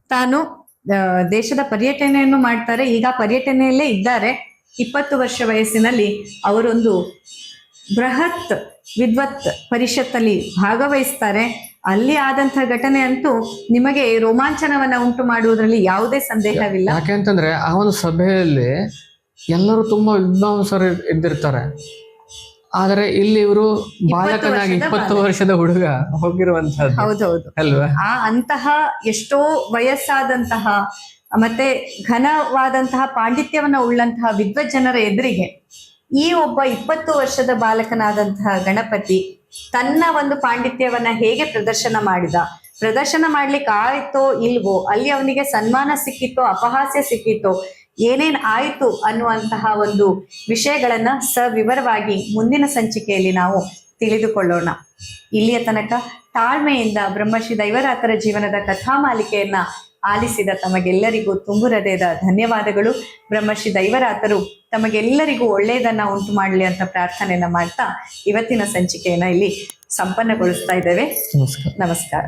B: ತಾನು ದೇಶದ ಪರ್ಯಟನೆಯನ್ನು ಮಾಡ್ತಾರೆ. ಈಗ ಪರ್ಯಟನೆಯಲ್ಲೇ ಇದ್ದಾರೆ. ಇಪ್ಪತ್ತು ವರ್ಷ ವಯಸ್ಸಿನಲ್ಲಿ ಅವರೊಂದು ಬೃಹತ್ ವಿದ್ವತ್ ಪರಿಷತ್ತಲ್ಲಿ ಭಾಗವಹಿಸ್ತಾರೆ. ಅಲ್ಲಿ ಆದಂತಹ ಘಟನೆ ಅಂತೂ ನಿಮಗೆ ರೋಮಾಂಚನವನ್ನ ಉಂಟು ಮಾಡುವುದರಲ್ಲಿ ಯಾವುದೇ ಸಂದೇಹವಿಲ್ಲ.
A: ಯಾಕೆಂತಂದ್ರೆ ಆ ಒಂದು ಸಭೆಯಲ್ಲಿ ಎಲ್ಲರೂ ತುಂಬಾ ವಿದ್ವಾಂಸರು ಇದ್ದಿರ್ತಾರೆ. ಆದರೆ ಇಲ್ಲಿ ಇವರು ಬಾಲಕನಾಗಿ ಇಪ್ಪತ್ತು ವರ್ಷದ ಹುಡುಗ ಹೋಗಿರುವಂತಹ
B: ಹೌದೌದು.
A: ಅಲ್ವಾ?
B: ಆ ಅಂತಹ ಎಷ್ಟೋ ವಯಸ್ಸಾದಂತಹ ಮತ್ತೆ ಘನವಾದಂತಹ ಪಾಂಡಿತ್ಯವನ್ನ ಉಳ್ಳಂತಹ ವಿದ್ವಜ್ಜನರ ಎದುರಿಗೆ ಈ ಒಬ್ಬ ಇಪ್ಪತ್ತು ವರ್ಷದ ಬಾಲಕನಾದಂತಹ ಗಣಪತಿ ತನ್ನ ಒಂದು ಪಾಂಡಿತ್ಯವನ್ನ ಹೇಗೆ ಪ್ರದರ್ಶನ ಮಾಡಿದ? ಪ್ರದರ್ಶನ ಮಾಡ್ಲಿಕ್ಕೆ ಆಯ್ತೋ ಇಲ್ವೋ? ಅಲ್ಲಿ ಅವನಿಗೆ ಸನ್ಮಾನ ಸಿಕ್ಕಿತ್ತೋ, ಅಪಹಾಸ್ಯ ಸಿಕ್ಕಿತ್ತೋ? ಏನೇನ್ ಆಯ್ತು ಅನ್ನುವಂತಹ ಒಂದು ವಿಷಯಗಳನ್ನ ಸವಿವರವಾಗಿ ಮುಂದಿನ ಸಂಚಿಕೆಯಲ್ಲಿ ನಾವು ತಿಳಿದುಕೊಳ್ಳೋಣ. ಇಲ್ಲಿಯ ತನಕ ತಾಳ್ಮೆಯಿಂದ ಬ್ರಹ್ಮಶ್ರೀ ದೈವರಾತರ ಜೀವನದ ಕಥಾಮಾಲಿಕೆಯನ್ನ ಆಲಿಸಿದ ತಮಗೆಲ್ಲರಿಗೂ ತುಂಬು ಹೃದಯದ ಧನ್ಯವಾದಗಳು. ಬ್ರಹ್ಮಶ್ರೀ ದೈವರಾತರು ತಮಗೆಲ್ಲರಿಗೂ ಒಳ್ಳೆಯದನ್ನ ಉಂಟು ಮಾಡಲಿ ಅಂತ ಪ್ರಾರ್ಥನೆಯನ್ನ ಮಾಡ್ತಾ ಇವತ್ತಿನ ಸಂಚಿಕೆಯನ್ನ ಇಲ್ಲಿ ಸಂಪನ್ನಗೊಳಿಸ್ತಾ ಇದ್ದೇವೆ.
A: ನಮಸ್ಕಾರ.
B: ನಮಸ್ಕಾರ.